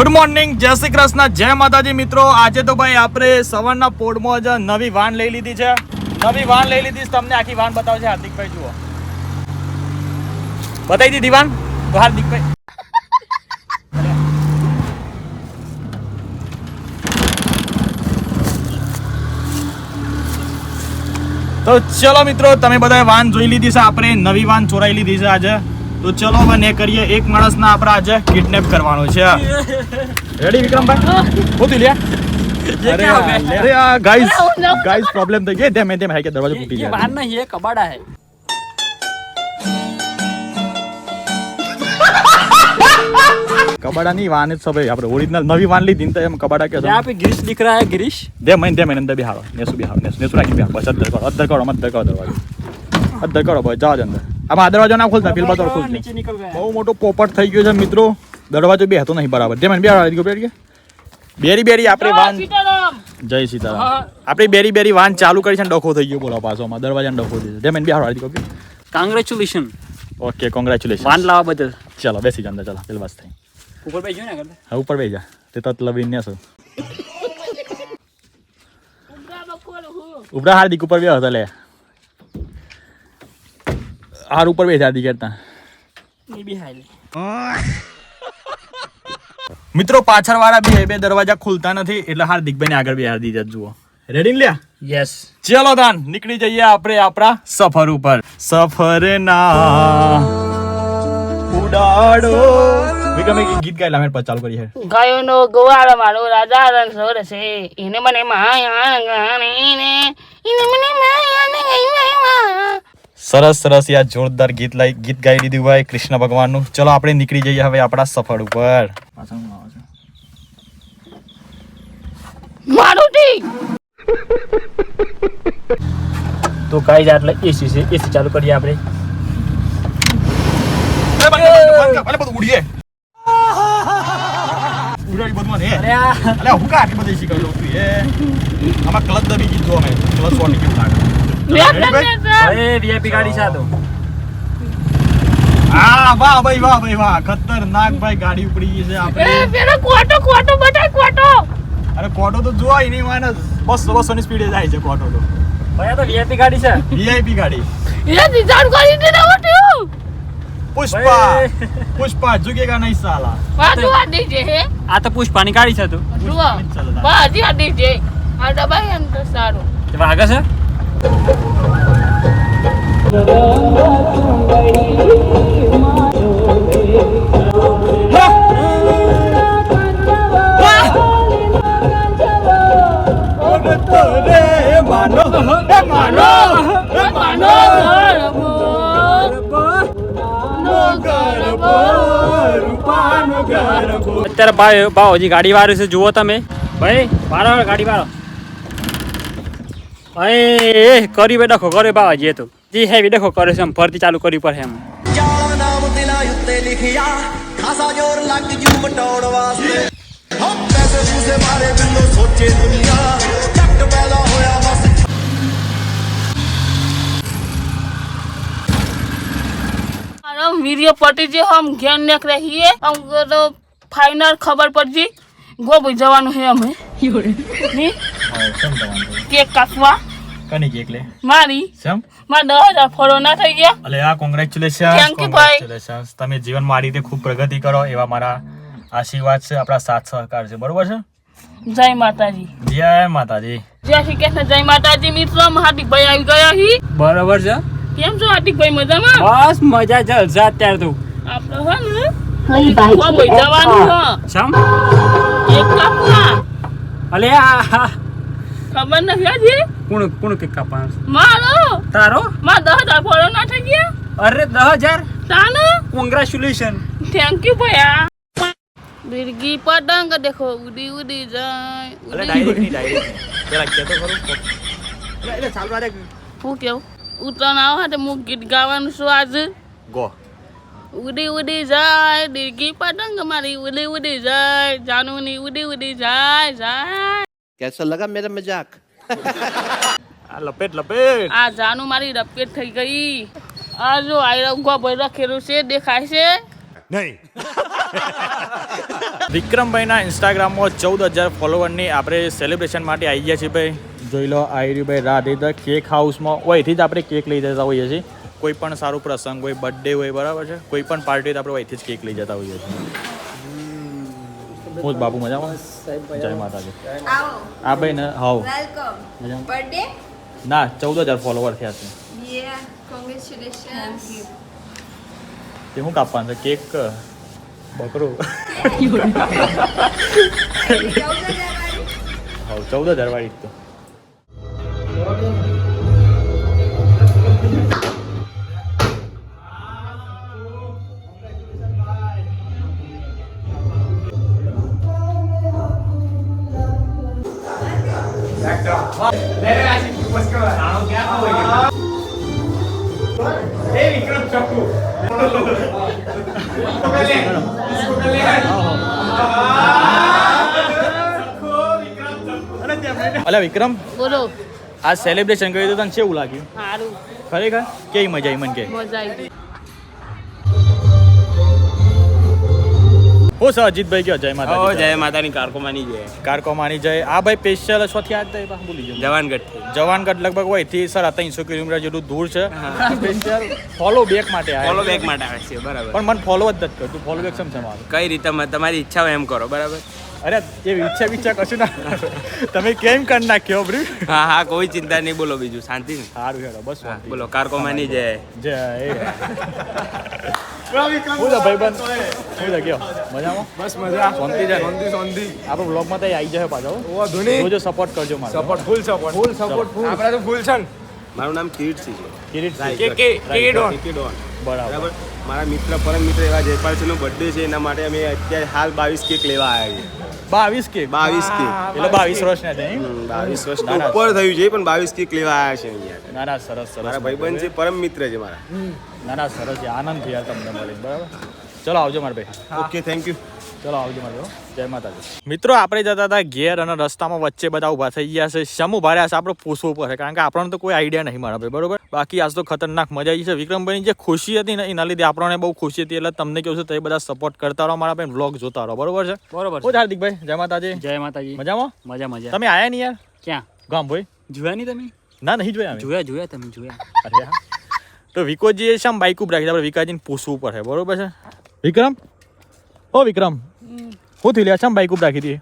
Good morning જય શ્રી કૃષ્ણ, જય માતાજી મિત્રો. આજે તો ભાઈ આપણે સવારના પોડમાં જ નવી વાન લઈ લીધી છે. નવી વાન લઈ લીધી છે. તમને આખી વાન બતાવશે હાર્દિકભાઈ જુઓ. બતાવી દીધી વાન? તો હાર્દિકભાઈ તો ચલો મિત્રો, તમે બધા વાન જોઈ લીધી છે. આપણે નવી વાન ચોરાઈ લીધી છે આજે. તો ચલો મને કરીએ એક માણસને આપણે આજે કિડનેપ કરવાનો છે. રેડી વિક્રમભાઈ? હોતી ગાઈસ પ્રોબ્લેમ થઈ ગઈ. ધીમે ધીમે હે કે દરવાજો ફૂટી ગયા. બહાર નહીં કબાડા હે. કબાડા ની વાન જ સભાઈ આપણે ઓરિજિનલ નવી વાન લીધી તો એમ કબાડા કે યહાં પે ગ્રીસ દિખ રહા હે ગ્રીસ. દે મહિને દે મહિને અંદર બિહારો નેસુ બિહારો નેસુ રાખી બિહારો બસ અદર કરો અદર કરો મત દર કરો દરવાજો. અદર કરો ભાઈ જાઓ અંદર. આ દરવાજો ના ખોલતા પેલ બાજુ ખોલતા બહુ મોટો પોપટ થઈ ગયો છે મિત્રો દરવાજો બે હતો નહીં બરાબર જેમ બે બેરી બેરી બેરી આપણે વાન જય સીતારામ આપણે બેરી બેરી વાન ચાલુ કરી છે ડખો થઈ ગયો બોલો પાછોમાં દરવાજાને ડખો થઈ જેમ બે હાર દીધો કોંગ્રેચ્યુલેશન ઓકે કોંગ્રેચ્યુલેશન વાન લાવવા બદલ ચાલો બેસી જાન ચાલો પેલ બસ થઈ ઉપર બેસી ને હા ઉપર બેસી જા તે તત લવીને છો ઉભરા હાર્દિક ઉપર બે હતા લે હાર ઉપર બેસાતી કરતા મિત્રો પાછળ વાળા બે બે દરવાજા ખુલતા નથી એટલે હાર્દિક દિગ્ભાઈ આગળ બેહાર દીધા જુઓ. રેડી લ્યા? યસ ચલો દાન નીકળી જઈએ આપણે આપણા સફર ઉપર. સફર ના ઉડાડો વિક્રમ એક ગીત ગાયેલા મેં ચાલુ કરી છે. ગાયોનો ગોવાળો મારો રાજા રંગ છે. એને મને માયા ગાણીને એને મને માયા ને ગઈ માયા સરસ સરસ યાર જોરદાર ગીત લાઈ ગીત ગાઈ દીધું ભાઈ કૃષ્ણ ભગવાનનું. ચલો આપણે નીકળી જઈએ હવે આપણા સફળ ઉપર. તો કઈ જ આટલે એસી છે એસી ચાલુ કરીએ આપણે. અરે હું કા બધી શીખવી છું એ? આમાં ક્લચ દબી ગીત જો અમે ક્લચ શોટ નીકળી વીઆઈપી ગાડી છે તો. હા વાહ ભાઈ વાહ ભાઈ વાહ. ખતરનાક ભાઈ ગાડી ઉપડી ગઈ છે આપણે. પેલો કોટો કોટો બતાય કોટો અરે કોટો તો જોવાય નહીં માને બસો બસો ની સ્પીડે જાય છે કોટો તો. ભાઈ તો વીઆઈપી ગાડી છે. વીઆઈપી ગાડી. એ દિજાડ કરી દે ના વટ્યું પુષ્પા. પુષ્પા ઝુકેગા નહીં સાલા. બાજુ આ હે? આ તો પુષ્પાની ગાડી છે તું. જુઓ. બાજી આ દીજે આ દબાઈ એમ તો સારું. વાગે છે? અત્યારે ભાઈ ભાવ હજી ગાડી વાળું છે. જુઓ તમે. ભાઈ વાળો ગાડી વાળો અહીં એ કરી બે ડખો કરે બાવા, જે તો. જે હે દેખો કરે છે ભરતી ચાલુ કરી પર એમ. वीडियो पटी जी हम घेर नेक रहिए हम फाइनल खबर ખબર जी ગોબઈ જવાનું હે? અમે કેક કાપવા. કની કેક લે? મારી. સમમાં દસ હજાર ફોલો ના થઈ ગયા. અલે આ કોંગ્રેચ્યુલેશન કોંગ્રેચ્યુલેશન તમે જીવનમાં આ રીતે ખૂબ પ્રગતિ કરો એવા મારા આશીર્વાદ છે આપણા સાથ સહકાર છે. બરોબર છે? જય માતાજી. જય માતાજી. જય શ્રી કૃષ્ણ જય માતાજી મિત્રો. હાર્દિકભાઈ આવી ગયા હી. બરોબર છે? કેમ છો હાર્દિકભાઈ મજામાં? બસ મજા જલસા અત્યારે તો. આપણો હે ને? જવાનું હા. કેક કાપવા. અલે આ ખબર નથી હજી? કોણ કોણ કે કાપવાનું મારો? તારો? મારા દસ હજાર ફોલો ના થઈ ગયા? અરે દસ હજાર? તાનો કોંગ્રેચ્યુલેશન થેન્ક યુ ભૈયા. બિરગી પતંગ દેખો ઉડી ઉડી જાય ઉડી. ડાયરેક્ટ નહીં ડાયરેક્ટ એટલે ચાલુ હું કેવું? ઉત્તરાયણ આવે તો હું ગીત ગાવાનું છું આજે. ગો. ઉડી ઉડી જાય દિલગી પતંગ મારી ઉડી ઉડી જાય જાનુની ઉડી ઉડી જાય જાય. કેસા લગા મેરા મજાક? આ લપેટ લપેટ. આ જાનુ મારી લપેટ થઈ ગઈ. આ જો આયરા ઉગવા ભયરા ખેરું છે દેખાય છે? નહીં. વિક્રમભાઈના ઇન્સ્ટાગ્રામમાં ચૌદ હજાર ફોલોવરની આપણે સેલિબ્રેશન માટે આવી ગયા છીએ ભાઈ. જોઈ લો આયરી ભાઈ રાધે ધ કેક હાઉસમાં ઓયથી જ આપણે કેક લઈ જતા હોઈએ છીએ. કોઈ પણ સારું પ્રસંગ હોય બર્થડે હોય બરાબર છે? કોઈ પણ પાર્ટી આપણે અહીંથી જ કેક લઈ જતા હોઈએ છીએ. હું બાપુ મજામાં? જય માતાજી. આ ભાઈ ને હાવ વેલકમ બર્થડે ના ચૌદ હજાર ફોલોવર થયા છે. યે તે શું કાપવાનું છે? કેક બકરું? હાવ ચૌદ હજાર વાળી જ તો અલ્યા વિક્રમ બોલો. આ સેલિબ્રેશન કર્યું તો તને કેવું લાગ્યું? સારું. ખરેખર? કેવી મજા આવી મને કે? મજા આવી હું સર અજીતભાઈ કયો? જય માતા જય માતાની કારકોમાની જય. કારકો માની જય. આ ભાઈ સ્પેશિયલ છોથી આજ પાછું ભૂલી ગયો. જવાનગઢથી. જવાનગઢ લગભગ હોયથી સર ત્રણસો કિલોમીટર જેટલું દૂર છે. સ્પેશિયલ ફોલો બેક માટે ફોલો બેક માટે આવે છે બરાબર. પણ મને ફોલો જ નથી કરતું. ફોલો બેક સમ છે મારું? કઈ રીતે તમારી ઈચ્છા હોય એમ કરો બરાબર? અરે એ ઈચ્છા વિચ્છા કશું ના. તમે કેમ કરી નાખ્યો બ્રી? હા હા કોઈ ચિંતા નહીં. બોલો બીજું શાંતિ ને? સારું હેડો બસ બોલો શાંતિ. બોલો કારકોમાની જય. જય. હું છે ભાઈબંધ. હું છે કયો? મજામાં? બસ મજા. શાંતિ છે. શાંતિ શાંતિ. આપણો બ્લોગમાં તો આવી જાય પાછો. ઓ ધોની. જોજો સપોર્ટ કરજો મારો. Support full support full support full આપણે તો ફૂલ છે મારું નામ છે. કિરીટ કે કે કે ડોન. કે ડોન બરાબર. મારા મિત્ર પરમ મિત્ર એવા જયપાલસિંહનો બર્થડે છે. એના માટે અમે અત્યારે હાલ બાવીસ કેક લેવા આવ્યા છીએ. બાવીસ કે? બાવીસ કે. એટલે બાવીસ વર્ષના છે બાવીસ વર્ષ. ઉપર થયું છે પણ બાવીસ કેક લેવા આવ્યા છે ના ના સરસ સરસ મારા ભાઈબંધ છે. પરમ મિત્ર છે મારા. ના ના સરસ છે. આનંદ થયા તમને મળીને બરાબર? ચલો આવજો મારા ભાઈ. ઓકે થેન્ક યુ ચલો આવજો મારો જય માતાજી. મિત્રો આપણે જતા હતા ઘેર અને રસ્તામાં વચ્ચે બધા ઊભા થઈ ગયા છે. શમ ઊભા રહ્યા છે? આપણે પૂછવું પડે કારણ કે આપણને તો કોઈ આઈડિયા નહીં મારા ભાઈ બરોબર? બાકી આજ તો ખતરનાક મજા આવી છે. વિક્રમભાઈની જે ખુશી હતી ને એના લીધે આપણને બહુ ખુશી હતી એટલે તમને કેવું છે તો એ બધા સપોર્ટ કરતા રહો મારા ભાઈ વ્લોગ જોતા રહો બરોબર છે? બરોબર હું હાર્દિકભાઈ જય માતાજી. જય માતાજી. મજામાં? મજા મજા. તમે આયા નહીં યાર? ક્યાં? ગામ ભાઈ. જોયા નહીં તમે? ના નહીં જોયા જોયા જોયા તમે જોયા. અરે. તો વિકોજીએ શમ બાઇક ઉપર રાખી? આપણે વિકાજીને પૂછવું પડે બરોબર છે? વિક્રમ? ઓ વિક્રમ હું થયું લ્યા છે બાઈક ઉપર રાખી હતી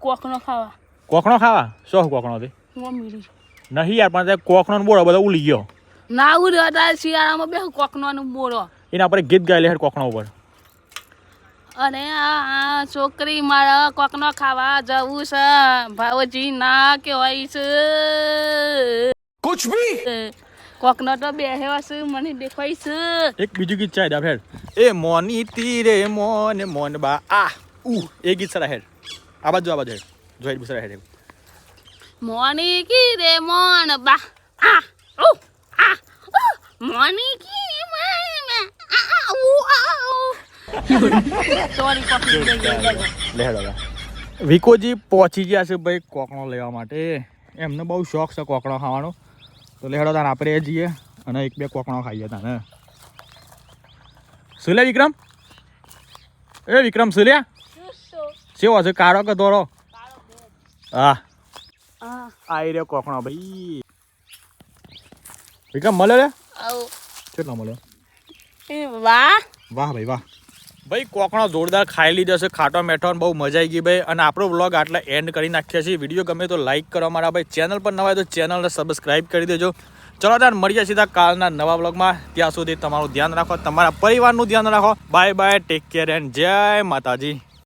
કોકનો ખાવા. કોકણો ખાવા? શું કોકણો તે નહીં યાર પણ કોકણો બોળો બધો ઉલી ગયો. ના ઉડ્યો અત્યારે શિયાળામાં બે કોકણો નું બોળો. એના પર ગીત ગાયેલી હેડ કોકણો ઉપર. અરે આ છોકરી મારા કોકનો ખાવા જવું છે. ભાવજી ના કહેવાય છે. કુછ ભી? કોકનો તો બેહેવા છે મને દેખાય છે. એક બીજું ગીત ચાય હેડ એ મોની તીરે મોન મોન બા આ ઉ એ ગીત સરા હેડ. આ બાજુ આ બાજુ હેડ. જોઈ બસરા સરા હેડ મોની કી રે મોન બા આ ઉ આ મોની કી મને આ ઉ આ સોરી લઈ ગઈ લે. હવે. વિકોજી પહોંચી ગયા છે ભાઈ કોકણો લેવા માટે. એમને બહુ શોખ છે કોકણો ખાવાનો. તો લેડો તાન આપણે જઈએ અને એક બે કોકણો ખાઈએ તાને સુલે વિક્રમ? એ વિક્રમ સુલ્યા શેવો છે? કાળો કે દોરો હા. આઈ રહ્યો કોકણો ભાઈ. વિક્રમ મળ્યો રે આવ. કેટલો મળ્યો? વાહ. વાહ ભાઈ વાહ. ભાઈ, કોકણો જોરદાર ખાઈ લીધો છે, ખાટો મેઠો બહુ મજા આવી ગઈ ભાઈ. અને આપણો વ્લોગ આટલા એન્ડ કરી નાખ્યા છે વીડિયો ગમે તો લાઈક કરો મારા ભાઈ. ચેનલ પર નવા હોય તો ચેનલને સબસ્ક્રાઈબ કરી દેજો. ચલો ત્યાં મળીએ સીધા કાલના નવા વ્લોગમાં ત્યાં સુધી તમારું ધ્યાન રાખો, તમારા પરિવારનું ધ્યાન રાખો. Bye bye take care and જય માતાજી.